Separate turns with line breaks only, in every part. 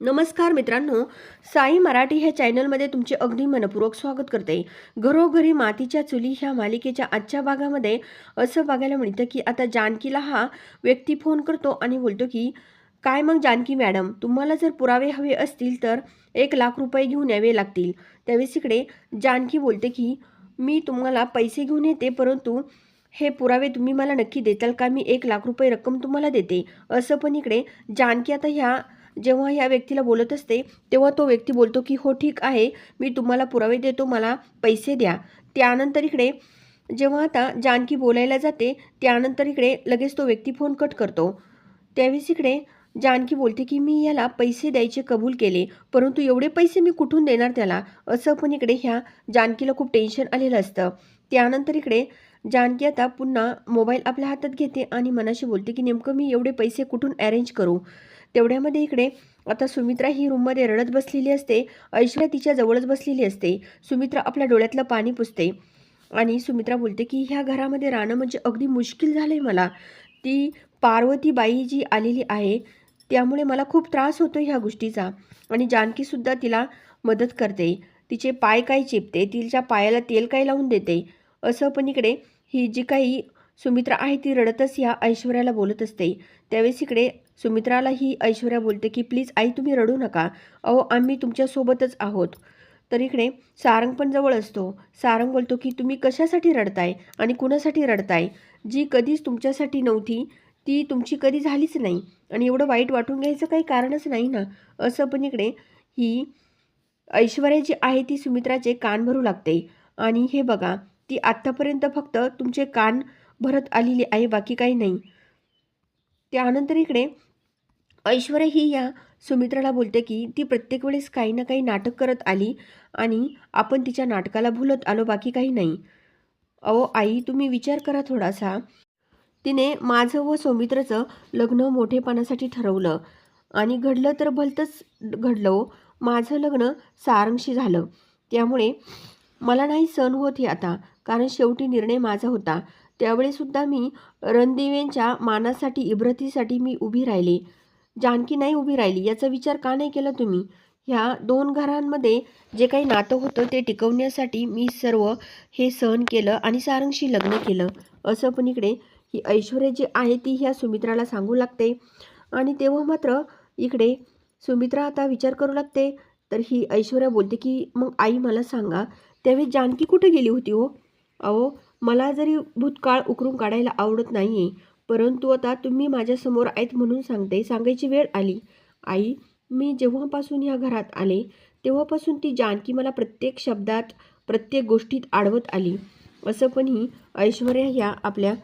नमस्कार मित्रांनो साई मराठी ह्या चॅनलमध्ये तुमचे अगदी मनपूर्वक स्वागत करते. घरोघरी मातीच्या चुली ह्या मालिकेच्या आजच्या भागामध्ये असं बघायला मिळतं की आता जानकीला हा व्यक्ती फोन करतो आणि बोलतो की काय मग जानकी मॅडम तुम्हाला जर पुरावे हवे असतील तर एक लाख रुपये घेऊन यावे लागतील. त्यावेळेस इकडे जानकी बोलते की मी तुम्हाला पैसे घेऊन येते परंतु हे पुरावे तुम्ही मला नक्की देताल का? मी एक लाख रुपये रक्कम तुम्हाला देते. असं पण इकडे जानकी आता ह्या जेव्हा ह्या व्यक्तीला बोलत असते तेव्हा तो व्यक्ती बोलतो की हो ठीक आहे मी तुम्हाला पुरावे देतो मला पैसे द्या. त्यानंतर इकडे जेव्हा आता जानकी बोलायला जाते त्यानंतर इकडे लगेच तो व्यक्ती फोन कट करतो. त्यावेळेस इकडे जानकी बोलते की मी याला पैसे द्यायचे कबूल केले परंतु एवढे पैसे मी कुठून देणार त्याला? असं पण इकडे ह्या जानकीला खूप टेन्शन आलेलं असतं. त्यानंतर इकडे जानकी आता पुन्हा मोबाईल आपल्या हातात घेते आणि मनाशी बोलते की नेमकं मी एवढे पैसे कुठून अरेंज करू? तेवढ्यामध्ये इकडे आता सुमित्रा ही रूममध्ये रडत बसलेली असते. ऐश्वर्या तिच्या जवळच बसलेली असते. सुमित्रा आपल्या डोळ्यातलं पाणी पुसते. आणि सुमित्रा बोलते की ह्या घरामध्ये राहणं म्हणजे अगदी मुश्किल झालं आहे मला. ती पार्वती बाई जी आलेली आहे. त्यामुळे मला खूप त्रास होतो ह्या गोष्टीचा. आणि जानकीसुद्धा तिला मदत करते. तिचे पाय काय चिपते? तिच्या पायाला तेल काय लावून देते? असं पण इकडे ही जी काही सुमित्रा आहे ती रडतच ह्या ऐश्वर्याला बोलत असते. त्यावेळेस इकडे सुमित्राला ही ऐश्वर्या बोलते की प्लीज आई तुम्ही रडू नका. अहो आम्ही तुमच्यासोबतच आहोत. तर इकडे सारंग पण जवळ असतो. सारंग बोलतो की तुम्ही कशासाठी रडताय आणि कुणासाठी रडताय? जी कधीच तुमच्यासाठी नव्हती ती तुमची कधी झालीच नाही. आणि एवढं वाईट वाटून घ्यायचं काही कारणच नाही ना? असं पण इकडे ही ऐश्वर्या जी आहे ती सुमित्राचे कान भरू लागते. आणि हे बघा ती आत्तापर्यंत फक्त तुमचे कान भरत आलेली आहे बाकी काही नाही. त्यानंतर इकडे ऐश्वर्या ही या सुमित्राला बोलते की ती प्रत्येक वेळेस काही ना काही नाटक करत आली आणि आपण तिच्या नाटकाला भुलत आलो बाकी काही नाही. अहो आई तुम्ही विचार करा थोडासा. तिने माझं व सौमित्रचं लग्न मोठेपणासाठी ठरवलं आणि घडलं तर भलतंच घडलं हो. माझं लग्न सारंगशी झालं. त्यामुळे मला नाही सण होत हे आता कारण शेवटी निर्णय माझा होता. त्यावेळेसुद्धा मी रणदिवेंच्या मानासाठी इब्रतीसाठी मी उभी राहिले. जानकी नाही उभी राहिली. याचा विचार का नाही केला तुम्ही? ह्या दोन घरांमध्ये जे काही नातं होतं ते टिकवण्यासाठी मी सर्व हे सहन केलं आणि सारंगशी लग्न केलं. असं पण इकडे ही ऐश्वर्या जी आहे ती ह्या सुमित्राला सांगू लागते. आणि तेव्हा मात्र इकडे सुमित्रा आता विचार करू लागते. तर ही ऐश्वर्या बोलते की मग आई मला सांगा त्यावेळी जानकी कुठे गेली होती हो? अहो मला जरी भूतकाळ उकरून काढायला आवडत नाही आहे परंतु आता तुम्ही माझ्यासमोर आहेत म्हणून सांगते. सांगायची वेळ आली. आई मी जेव्हापासून ह्या घरात आले तेव्हापासून ती जानकी मला प्रत्येक शब्दात प्रत्येक गोष्टीत आडवत आली. असं पण ही ऐश्वर्या ह्या आपल्या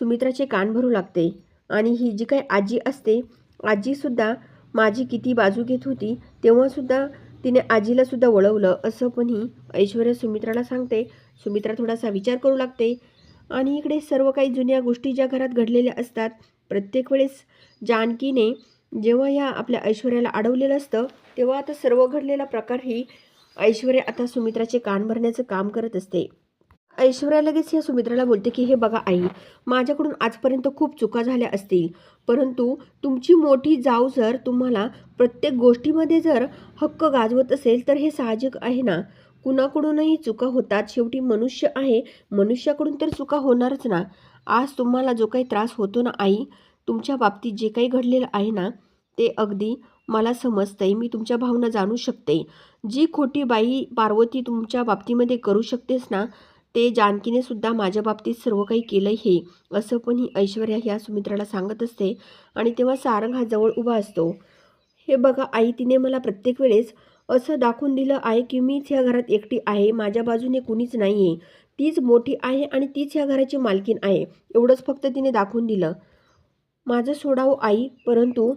सुमित्राचे कान भरू लागते. आणि ही जी काही आजी असते आजीसुद्धा माझी किती बाजू घेत होती तेव्हासुद्धा तिने आजीलासुद्धा वळवलं. असं पण ही ऐश्वर्या सुमित्राला सांगते. सुमित्रा थोडासा विचार करू लागते. आणि इकडे सर्व काही जुन्या गोष्टी ज्या घरात घडलेल्या असतात प्रत्येक वेळेस जानकीने जेव्हा ह्या आपल्या ऐश्वर्याला अडवलेलं असतं तेव्हा आता सर्व घडलेला प्रकार ही ऐश्वर्या आता सुमित्राचे कान भरण्याचं काम करत असते. ऐश्वर्या लगेच या सुमित्राला बोलते की हे बघा आई माझ्याकडून आजपर्यंत खूप चुका झाल्या असतील. परंतु तुमची मोठी जाऊ जर तुम्हाला प्रत्येक गोष्टीमध्ये जर हक्क गाजवत असेल तर हे साहजिक आहे ना? कुणाकडूनही चुका होतात शेवटी मनुष्य आहे. मनुष्याकडून तर चुका होणारच ना. आज तुम्हाला जो काही त्रास होतो ना आई तुमच्या बाबतीत जे काही घडलेलं आहे ना ते अगदी मला समजतंय. मी तुमच्या भावना जाणू शकते. जी खोटी बाई पार्वती तुमच्या बाबतीमध्ये करू शकतेस ना ते जानकीने सुद्धा माझ्या बाबतीत सर्व काही केलं हे. असं पण ही ऐश्वर्या ह्या सुमित्राला सांगत असते. आणि तेव्हा सारंग हा जवळ उभा असतो. हे बघा आई तिने मला प्रत्येक वेळेस असं दाखवून दिलं आहे की मीच ह्या घरात एकटी आहे माझ्या बाजूने कुणीच नाही आहे तीच मोठी आहे आणि तीच ह्या घराची मालकीन आहे. एवढंच फक्त तिने दाखवून दिलं. माझं सोडाव आई परंतु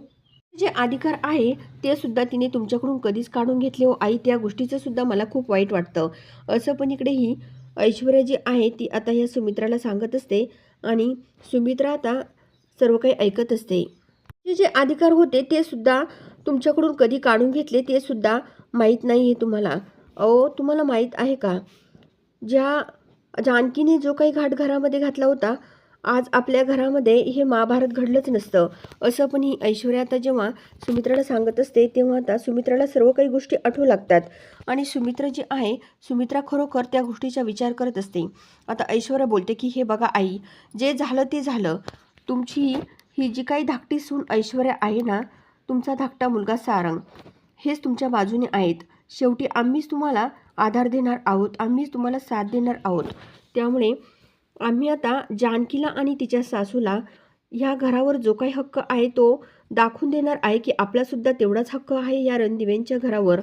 जे अधिकार आहे ते सुद्धा तिने तुमच्याकडून कधीच काढून घेतले हो आई. त्या गोष्टीचं सुद्धा मला खूप वाईट वाटतं. असं पण इकडे ही ऐश्वर्या जी आहे ती आता या सुमित्राला सांगत असते आणि सुमित्रा आता सर्व काही ऐकत असते. जे अधिकार होते ते सुद्धा तुमच्याकडून कधी काढून घेतले ते सुद्धा माहीत नाही आहे तुम्हाला. अहो तुम्हाला माहीत आहे का? ज्या जानकीने जो काही घाट घरामध्ये घातला होता आज आपल्या घरामध्ये हे महाभारत घडलंच नसतं. असं पण ही ऐश्वर्या आता जेव्हा सुमित्राला सांगत असते तेव्हा आता सुमित्राला सर्व काही गोष्टी आठवू लागतात. आणि सुमित्रा जी आहे सुमित्रा खरोखर त्या गोष्टीचा विचार करत असते. आता ऐश्वर्या बोलते की हे बघा आई जे झालं ते झालं. तुमची ही जी काही धाकटी सून ऐश्वर्या आहे ना तुमचा धाकटा मुलगा सारंग. हेच तुमच्या बाजूने आहेत. शेवटी आम्हीच तुम्हाला आधार देणार आहोत. आम्हीच तुम्हाला साथ देणार आहोत. त्यामुळे आम्ही आता जानकीला आणि तिच्या सासूला ह्या घरावर जो काही हक्क आहे तो दाखवून देणार आहे की आपलासुद्धा तेवढाच हक्क आहे या रणदिवेंच्या घरावर.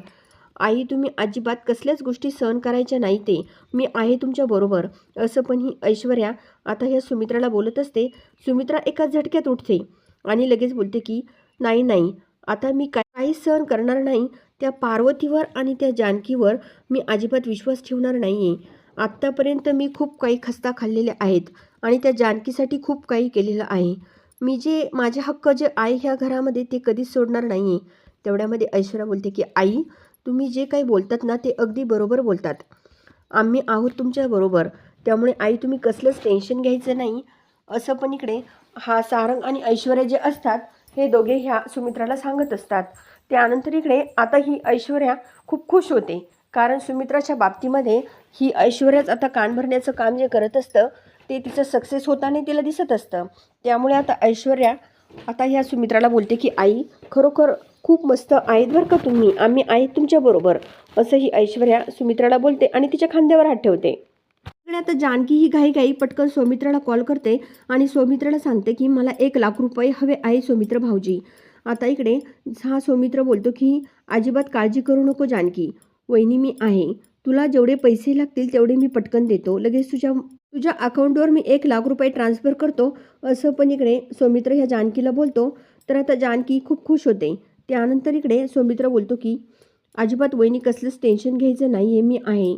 आई तुम्ही अजिबात कसल्याच गोष्टी सहन करायच्या नाही ते. मी आहे तुमच्याबरोबर असं पण ही ऐश्वर्या आता ह्या सुमित्राला बोलत असते. सुमित्रा एका झटक्यात उठते आणि लगेच बोलते की नाही नाही. आता मी काही सहन करणार नाही त्या पार्वतीवर आणि त्या जानकीवर मी अजिबात विश्वास ठेवणार नाही आहे आत्तापर्यंत मी खूप काही खस्ता खाल्लेले आहेत आणि त्या जानकीसाठी खूप काही केलेलं आहे. मी जे माझे हक्क जे आहे ह्या घरामध्ये ते कधीच सोडणार नाही आहे तेवढ्यामध्ये ऐश्वर्या बोलते की आई तुम्ही जे काही बोलतात ना ते अगदी बरोबर बोलतात. आम्ही आहोत तुमच्याबरोबर त्यामुळे आई तुम्ही कसलंच टेन्शन घ्यायचं नाही. असं पण इकडे हा सारंग आणि ऐश्वर्या जे असतात हे दोघे ह्या सुमित्राला सांगत असतात. त्यानंतर इकडे आता ही ऐश्वर्या खूप खुश होते. कारण सुमित्राच्या बाबतीमध्ये ही ऐश्वर्याच आता कान भरण्याचं काम जे करत असतं ते तिचं सक्सेस होताना तिला दिसत असतं. त्यामुळे आता ऐश्वर्या आता ह्या सुमित्राला बोलते की आई खरोखर खूप मस्त आहेत बरं का तुम्ही? आम्ही आहेत तुमच्याबरोबर असं ही ऐश्वर्या सुमित्राला बोलते आणि तिच्या खांद्यावर हात ठेवते. इकडे आता जानकी ही घाई घाई पटकन सौमित्राला कॉल करते आणि सौमित्राला सांगते की मला एक लाख रुपये हवे आहे सौमित्र भाऊजी. आता इकडे हा सौमित्र बोलतो की अजिबात काळजी करू नको जानकी. वहिनी मी आहे. तुला जेवढे पैसे लागतील तेवढे मी पटकन देतो. लगेच तुझ्या तुझ्या अकाउंटवर मी एक लाख रुपये ट्रान्स्फर करतो. असं पण इकडे सौमित्र ह्या जानकीला बोलतो. तर आता जानकी खूप खुश होते. त्यानंतर इकडे सौमित्र बोलतो की अजिबात वहिनी कसलंच टेन्शन घ्यायचं नाही आहे मी आहे.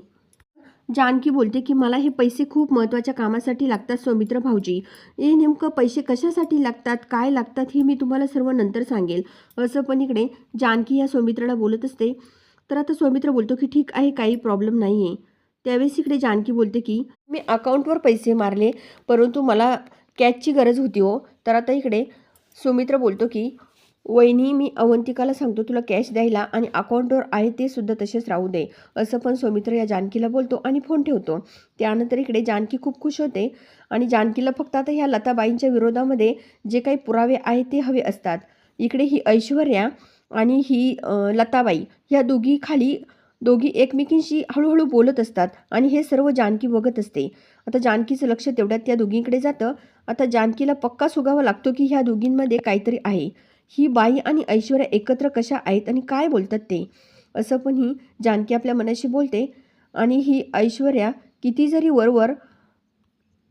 जानकी बोलते की मला हे पैसे खूप महत्त्वाच्या कामासाठी लागतात सौमित्र भाऊजी. हे नेमकं पैसे कशासाठी लागतात काय लागतात हे मी तुम्हाला सर्व नंतर सांगेल. असं पण इकडे जानकी या सौमित्राला बोलत असते. तर आता सौमित्र बोलतो की ठीक आहे काही प्रॉब्लेम नाही आहे त्यावेळेस इकडे जानकी बोलते की मी अकाउंटवर पैसे मारले परंतु मला कॅशची गरज होती हो. तर आता इकडे सुमित्र बोलतो की वहिनी मी अवंतिकाला सांगतो तुला कॅश द्यायला आणि अकाउंटवर आहे ते सुद्धा तसेच राहू दे. असं पण सौमित्र या जानकीला बोलतो आणि फोन ठेवतो. त्यानंतर इकडे जानकी खूप खुश होते आणि जानकीला फक्त आता ह्या लताबाईंच्या विरोधामध्ये जे काही पुरावे आहेत ते हवे असतात. इकडे ही ऐश्वर्या आणि ही लताबाई ह्या दोघी खाली दोघी एकमेकींशी हळूहळू बोलत असतात आणि हे सर्व जानकी बघत असते. आता जानकीचं लक्ष तेवढ्यात त्या दोघींकडे जातं. आता जानकीला पक्का सुगावा लागतो की ह्या दोघींमध्ये काहीतरी आहे. ही बाई आणि ऐश्वर्या एकत्र कशा आहेत आणि काय बोलतात ते? असं पण ही जानकी आपल्या मनाशी बोलते. आणि ही ऐश्वर्या किती जरी वरवर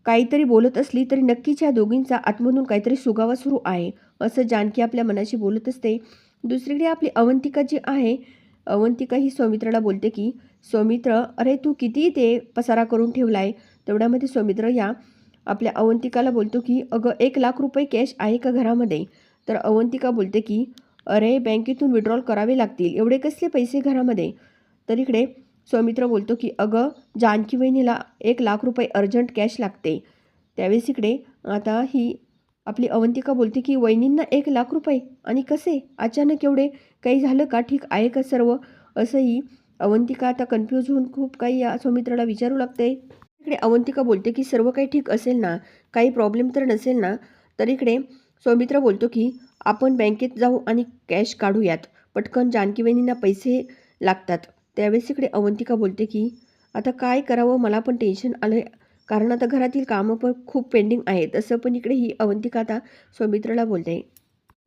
काहीतरी बोलत असली तरी नक्कीच या दोघींचा आतमधून काहीतरी सुगावा सुरू आहे असं जानकी आपल्या मनाशी बोलत असते. दुसरीकडे आपली अवंतिका जी आहे अवंतिका ही सौमित्राला बोलते की सौमित्र अरे तू किती ते पसारा करून ठेवला आहे तेवढ्यामध्ये सौमित्र या आपल्या अवंतिकाला बोलतो की अगं एक लाख रुपये कॅश आहे का घरामध्ये? तर अवंतिका बोलते की अरे बँकेतून विड्रॉल करावे लागतील. एवढे कसले पैसे घरामध्ये? तर इकडे सौमित्र बोलतो की अगं जानकी वहिनीला एक लाख रुपये अर्जंट कॅश लागते. त्यावेळेस इकडे आता ही आपली अवंतिका बोलते की वहिनींना एक लाख रुपये? आणि कसे? अचानक एवढे काही झालं का? ठीक आहे का सर्व? असंही अवंतिका आता कन्फ्यूज होऊन खूप काही या सौमित्राला विचारू लागते. इकडे अवंतिका बोलते की सर्व काही ठीक असेल ना? काही प्रॉब्लेम तर नसेल ना? तर इकडे सौमित्र बोलतो की आपण बँकेत जाऊ आणि कॅश काढूयात. पटकन जानकीवेणींना पैसे लागतात. त्यावेळेस इकडे अवंतिका बोलते की आता काय करावं? मला पण टेन्शन आलं कारण आता घरातील कामं पण खूप पेंडिंग आहेत. असं पण इकडे ही अवंतिका आता सौमित्रला बोलते.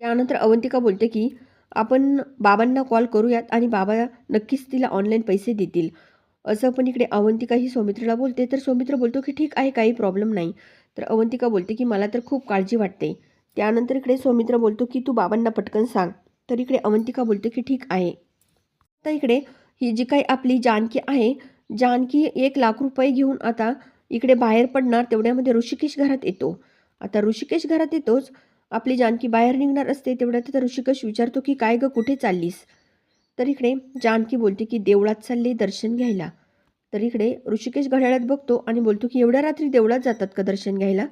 त्यानंतर अवंतिका बोलते की आपण बाबांना कॉल करूयात आणि बाबा नक्कीच तिला ऑनलाईन पैसे देतील. असं पण इकडे अवंतिका ही सौमित्रला बोलते. तर सौमित्र बोलतो की ठीक आहे काही प्रॉब्लेम नाही. तर अवंतिका बोलते की मला तर खूप काळजी वाटते. त्यानंतर इकडे सौमित्र बोलतो की तू बाबांना पटकन सांग. तर इकडे अवंतिका बोलते की ठीक आहे. आता इकडे ही जी काही आपली जानकी आहे जानकी एक लाख रुपये घेऊन आता इकडे बाहेर पडणार तेवढ्यामध्ये ऋषिकेश घरात येतो. आता ऋषिकेश घरात येतोच आपली जानकी बाहेर निघणार असते तेवढ्यात आता ऋषिकेश विचारतो की काय गं कुठे चाललीस? तर इकडे जानकी बोलते की देवळात चालले दर्शन घ्यायला. तर इकडे ऋषिकेश घड्याळात बघतो आणि बोलतो की एवढ्या रात्री देवळात जातात का दर्शन घ्यायला?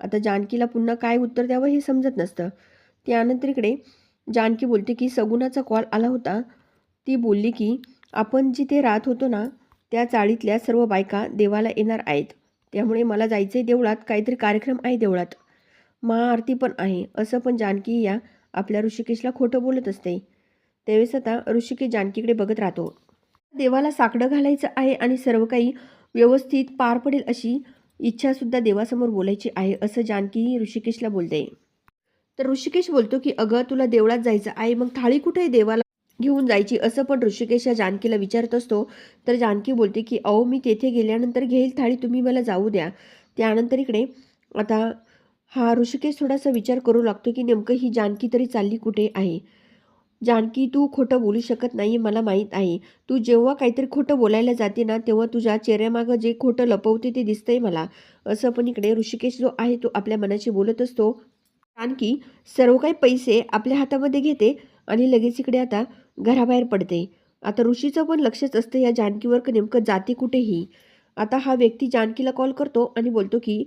आता जानकीला पुन्हा काय उत्तर द्यावं हे समजत नसतं. त्यानंतर इकडे जानकी बोलते की सगुणाचा कॉल आला होता. ती बोलली की आपण जिथे राहत होतो ना त्या चाळीतल्या सर्व बायका देवाला येणार आहेत. त्यामुळे मला जायचं आहे देवळात काहीतरी कार्यक्रम आहे देवळात. महाआरती पण आहे असं पण जानकी या आपल्या ऋषिकेशला खोटं बोलत असते. त्यावेळेस आता ऋषिकेश जानकीकडे बघत राहतो. देवाला साकडं घालायचं आहे आणि सर्व काही व्यवस्थित पार पडेल अशी इच्छासुद्धा देवासमोर बोलायची आहे असं जानकी ऋषिकेशला बोलते. तर ऋषिकेश बोलतो की अगं तुला देवळात जायचं आहे मग थाळी कुठे देवाला घेऊन जायची? असं पण ऋषिकेश या जानकीला विचारत असतो. तर जानकी बोलते की अहो मी तेथे गेल्यानंतर घेईल थाळी तुम्ही मला जाऊ द्या. त्यानंतर इकडे आता हा ऋषिकेश थोडासा विचार करू लागतो की नेमकं ही जानकी तरी चालली कुठे आहे? जानकी तू खोटं बोलू शकत नाही मला माहीत आहे. तू जेव्हा काहीतरी खोटं बोलायला जाते ना तेव्हा तुझ्या चेहऱ्यामागं जे खोटं लपवते ते दिसतंय मला. असं पण इकडे ऋषिकेश जो आहे तो आपल्या मनाशी बोलत असतो. जानकी सर्व काही पैसे आपल्या हातामध्ये घेते आणि लगेच इकडे आता घराबाहेर पडते. आता ऋषीचं पण लक्षच असतं या जानकीवर नेमकं जाते कुठेही. आता हा व्यक्ती जानकीला कॉल करतो आणि बोलतो की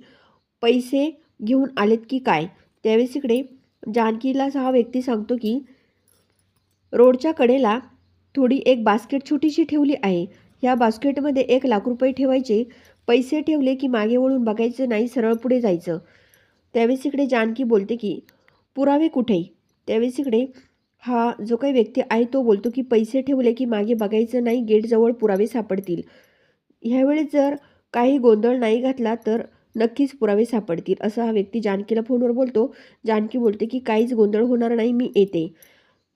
पैसे घेऊन आलेत की काय? त्यावेळेस इकडे जानकीला हा व्यक्ती सांगतो की रोडच्या कडेला थोडी एक बास्केट छोटीशी ठेवली आहे. ह्या बास्केटमध्ये एक लाख रुपये ठेवायचे पैसे ठेवले की मागे वळून बघायचं नाही सरळ पुढे जायचं. त्यावेळेस इकडे जानकी बोलते की पुरावे कुठे? त्यावेळेस इकडे हा जो काही व्यक्ती आहे तो बोलतो की पैसे ठेवले की मागे बघायचं नाही गेटजवळ पुरावे सापडतील. ह्यावेळेस जर काही गोंधळ नाही घातला तर नक्कीच पुरावे सापडतील असा हा व्यक्ती जानकीला फोनवर बोलतो. जानकी बोलते की काहीच गोंधळ होणार नाही मी येते.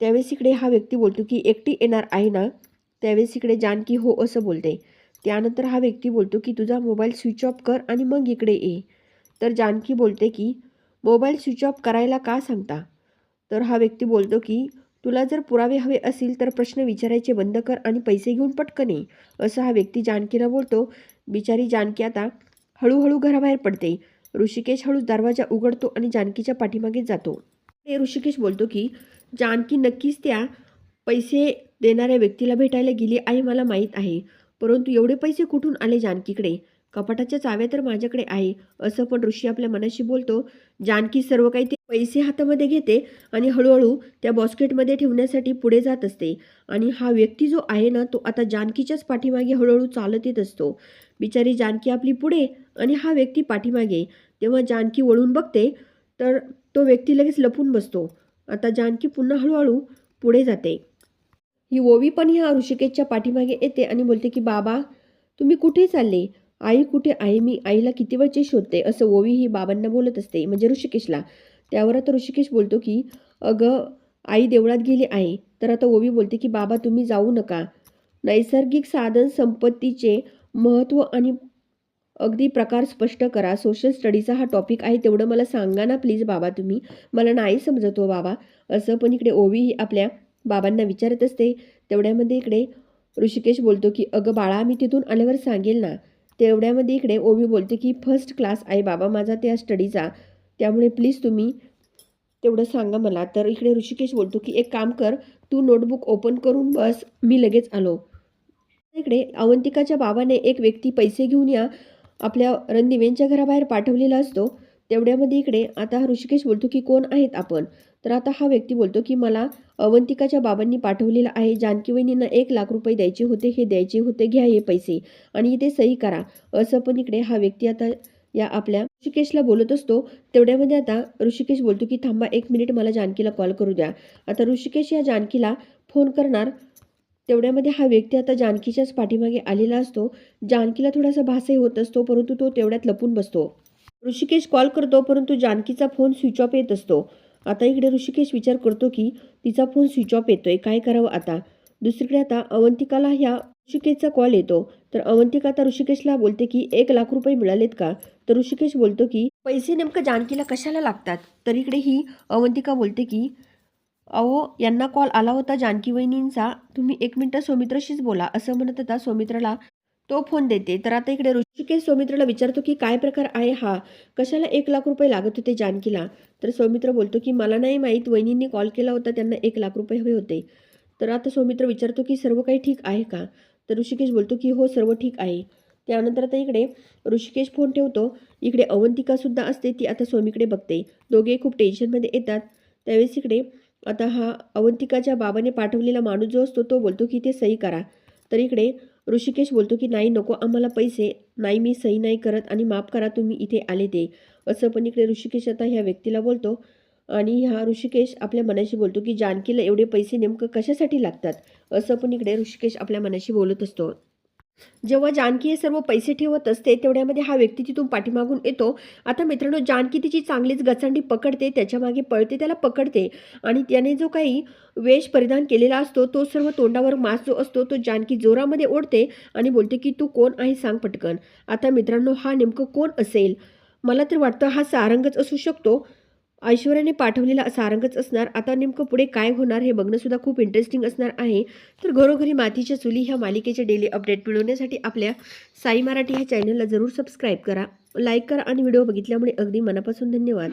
त्यावेळेस इकडे हा व्यक्ती बोलतो की एकटी येणार आहे ना? त्यावेळेस इकडे जानकी हो असं बोलते. त्यानंतर हा व्यक्ती बोलतो की तुझा मोबाईल स्विच ऑफ कर आणि मग इकडे ये. तर जानकी बोलते की मोबाईल स्विच ऑफ करायला का सांगता? तर हा व्यक्ती बोलतो की तुला जर पुरावे हवे असतील तर प्रश्न विचारायचे बंद कर आणि पैसे घेऊन पटकन ये. असं हा व्यक्ती जानकीला बोलतो. बिचारी जानकी आता हळूहळू घराबाहेर पडते. ऋषिकेश हळू दरवाजा उघडतो आणि जानकीच्या पाठीमागे जातो. ते ऋषिकेश बोलतो की जानकी नक्कीच त्या पैसे देणाऱ्या व्यक्तीला भेटायला गेली आहे मला माहीत आहे. परंतु एवढे पैसे कुठून आले जानकीकडे? कपाटाच्या चाव्या तर माझ्याकडे आहे असं पण ऋषी आपल्या मनाशी बोलतो. जानकी सर्व काही ते पैसे हातामध्ये घेते आणि हळूहळू त्या बॉस्केटमध्ये ठेवण्यासाठी पुढे जात असते. आणि हा व्यक्ती जो आहे ना तो आता जानकीच्याच पाठीमागे हळूहळू चालत येत असतो. बिचारी जानकी आपली पुढे आणि हा व्यक्ती पाठीमागे. तेव्हा जानकी वळून बघते तर तो व्यक्ती लगेच लपून बसतो. आता जानकी पुन्हा हळूहळू पुढे जाते. ही ओवी पण ह्या ऋषिकेशच्या पाठीमागे येते आणि बोलते की बाबा तुम्ही कुठे चालले? आई कुठे? आहे मी आईला किती वेळचे शोधते? असं ओवी ही बाबांना बोलत असते म्हणजे ऋषिकेशला. त्यावर आता ऋषिकेश बोलतो की अगं आई देवळात गेली आहे. तर आता ओवी बोलते की बाबा तुम्ही जाऊ नका. नैसर्गिक साधन संपत्तीचे महत्त्व आणि अगदी प्रकार स्पष्ट करा. सोशल स्टडीचा हा टॉपिक आहे तेवढं मला सांगा ना प्लीज बाबा तुम्ही. मला नाही समजतो हो बाबा. असं पण इकडे ओवी आपल्या बाबांना विचारत असते. तेवढ्यामध्ये इकडे ऋषिकेश बोलतो की अगं बाळा मी तिथून आल्यावर सांगेल ना. तेवढ्यामध्ये इकडे ओवी बोलते की फर्स्ट क्लास आहे बाबा माझा त्या स्टडीचा त्यामुळे प्लीज तुम्ही तेवढं सांगा मला. तर इकडे ऋषिकेश बोलतो की एक काम कर तू नोटबुक ओपन करून बस. मी लगेच आलो. इकडे अवंतिकाच्या बाबाने एक व्यक्ती पैसे घेऊन या. आपल्या रणदिवेंच्या घराबाहेर पाठवलेला असतो तेवढ्यामध्ये इकडे आता हा ऋषिकेश बोलतो की कोण आहेत आपण? तर आता हा व्यक्ती बोलतो की मला अवंतिकाच्या बाबांनी पाठवलेलं आहे जानकी वहिनींना एक लाख रुपये द्यायचे होते हे द्यायचे होते घ्या हे पैसे आणि इथे सही करा. असं पण इकडे हा व्यक्ती आता या आपल्या ऋषिकेशला बोलत असतो. तेवढ्यामध्ये आता ऋषिकेश बोलतो की थांबा एक मिनिट मला जानकीला कॉल करू द्या. आता ऋषिकेश या जानकीला फोन करणार तेवढ्यामध्ये हा व्यक्ती आता जानकीच्याच पाठीमागे आलेला असतो. जानकीला थोडासा भासही होत असतो परंतु तो तेवढ्यात लपून बसतो. ऋषिकेश कॉल करतो परंतु जानकीचा फोन स्विच ऑफ येत असतो. आता इकडे ऋषिकेश विचार करतो की तिचा फोन स्विच ऑफ येतोय काय करावं आता? दुसरीकडे आता अवंतिकाला ह्या ऋषिकेशचा कॉल येतो. तर अवंतिका आता ऋषिकेशला बोलते की एक लाख रुपये मिळालेत का? तर ऋषिकेश बोलतो की पैसे नेमकं जानकीला कशाला लागतात? तर इकडे ही अवंतिका बोलते की अहो यांना कॉल आला होता जानकी वहिनींचा. तुम्ही एक मिनटं सौमित्राशीच बोला. असं म्हणत होता सौमित्राला. तो फोन देते. तर आता इकडे ऋषिकेश सौमित्राला विचारतो की काय प्रकार आहे हा? कशाला एक लाख रुपये लागत होते जानकीला? तर सौमित्र बोलतो की मला नाही माहीत. वहिनींनी कॉल केला होता. त्यांना एक लाख रुपये हवे होते. तर आता सौमित्र विचारतो की सर्व काही ठीक आहे का? तर ऋषिकेश बोलतो की हो सर्व ठीक आहे. त्यानंतर आता इकडे ऋषिकेश फोन ठेवतो. इकडे अवंतिकासुद्धा असते. ती आता स्वामीकडे बघते. दोघे खूप टेन्शनमध्ये येतात. त्यावेळेस इकडे आता हा अवंतिकाच्या बाबाने पाठवलेला माणूस जो असतो तो बोलतो की ते सही करा. तर इकडे ऋषिकेश बोलतो की नाही नको आम्हाला पैसे. नाही मी सही नाही करत आणि माफ करा तुम्ही इथे आले ते. असं पण इकडे ऋषिकेश आता ह्या व्यक्तीला बोलतो. आणि हा ऋषिकेश आपल्या मनाशी बोलतो की जानकीला एवढे पैसे नेमकं कशासाठी लागतात? असं पण इकडे ऋषिकेश आपल्या मनाशी बोलत असतो. जेव्हा जानकी हे सर्व पैसे ठेवत असते तेवढ्यामध्ये हा व्यक्ती तिथून पाठीमागून येतो. आता मित्रांनो जानकी तिची चांगलीच गचांडी पकडते त्याच्यामागे पळते त्याला पकडते आणि त्याने जो काही वेश परिधान केलेला असतो तो सर्व तोंडावर मास जो असतो तो जानकी जोरामध्ये ओढते आणि बोलते की तू कोण आहे सांग पटकन. आता मित्रांनो हा नेमकं कोण असेल? मला तर वाटतं हा सारंगच असू शकतो. ऐश्वर्याने पाठवलेला सारंगच असणार. आता नेमकं पुढे काय होणार हे बघणंसुद्धा खूप इंटरेस्टिंग असणार आहे. तर घरोघरी मातीच्या चुली ह्या मालिकेचे डेली अपडेट मिळवण्यासाठी आपल्या साई मराठी ह्या चॅनलला जरूर सबस्क्राईब करा. लाईक करा आणि व्हिडिओ बघितल्यामुळे अगदी मनापासून धन्यवाद.